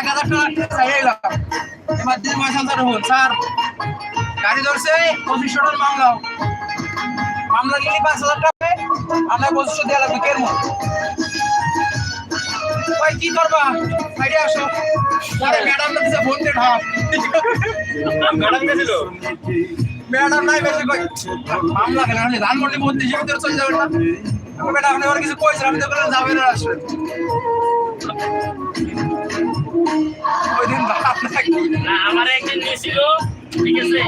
এক হাজার টাকা চাই এলাম। এবার স্যার হল। স্যার গাড়ি ধরছে পঁচিশশো টাকার মামলা। মামলা নিলি পাঁচ হাজার টাকা আমরা পঁচিশশো দেওয়া লাগবে কেন ভাই কি করবা? বাইরে আসো। পরে ম্যাডাম দিছে ফোন দিয়ে ঢাপ ম্যাডাম গেছিল? ম্যাডাম নাই বেশি কই। মামলা কেন? আমি ধানমন্ডি মন্ত্রী হিসেবে তো চলে যাবেন না। ম্যাডাম আপনি আমার কিছু কইছেন? আমি তো বললাম যাবেন না আসবেন ঠিক আছে?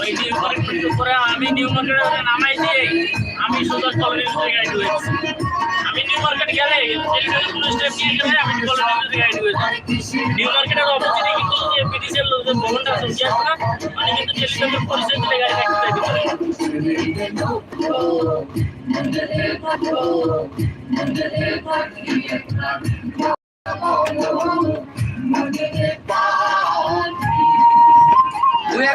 ওই নিউ মার্কেট করে আমি নিউ মার্কেটে নামাই দিয়ে আমি সোজা ভিতরে গাড়ি ঢুকেছি আমি নিউ মার্কেট গেলে পুলিশ গেলে আমি ভিতরে ঢুকেছি নিউ মার্কেটের অপোজিটে কিন্তু যে লোকদের ভবনটা উঠে না? আমি কিন্তু টেলিফোনের পরিচয় দিলে গাড়ি রাখতে যাইতে পারি দুই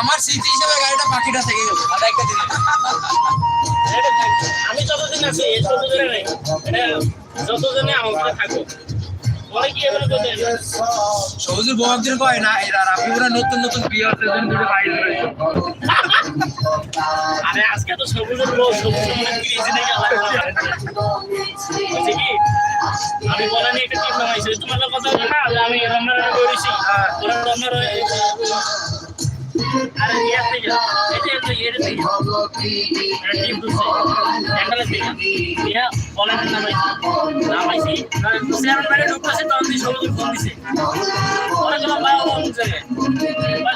আমার স্মৃতি হিসেবে গাড়িটা পাখিটা থেকে গেল আধা একটা দিনে। আমি যতদিন আছি ততদিনে নেই যতদিনে আমার থাকব সবুজের বউ একদিন কয় না? এরা রাফিপুরা নতুন নতুন বিয়ে হচ্ছে দুটো বাইরে রয়েছে আরে আজকে তো সবুজের লোক সবুজের মনে কি? আমি বলা নিয়ে একটা টিম নামাইছি তোমার কথা না যে আমি রমনার করেছি, ওরা রমনার আরে ইয়ার ইয়া বলেন দিছে। ওরা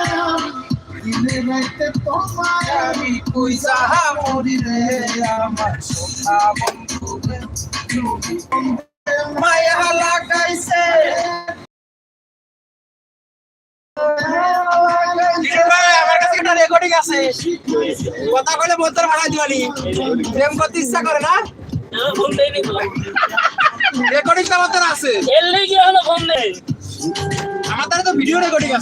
আমি কই যাহা মরিলে আমার সোনা বন্ধু মায়া লাগাইছে। কিরে ভাই, আমার কাছে রেকর্ডিং আছে। কথা কইলে মন্তর ভাড়া দিবানি প্রেম করতে ইচ্ছা করে না? ফোন দেয়নি তো। রেকর্ডিং তো আমাদের আছে। এর লেগে হলো ফোন দেয়। আমাদের তো ভিডিও রেকর্ডিং আছে।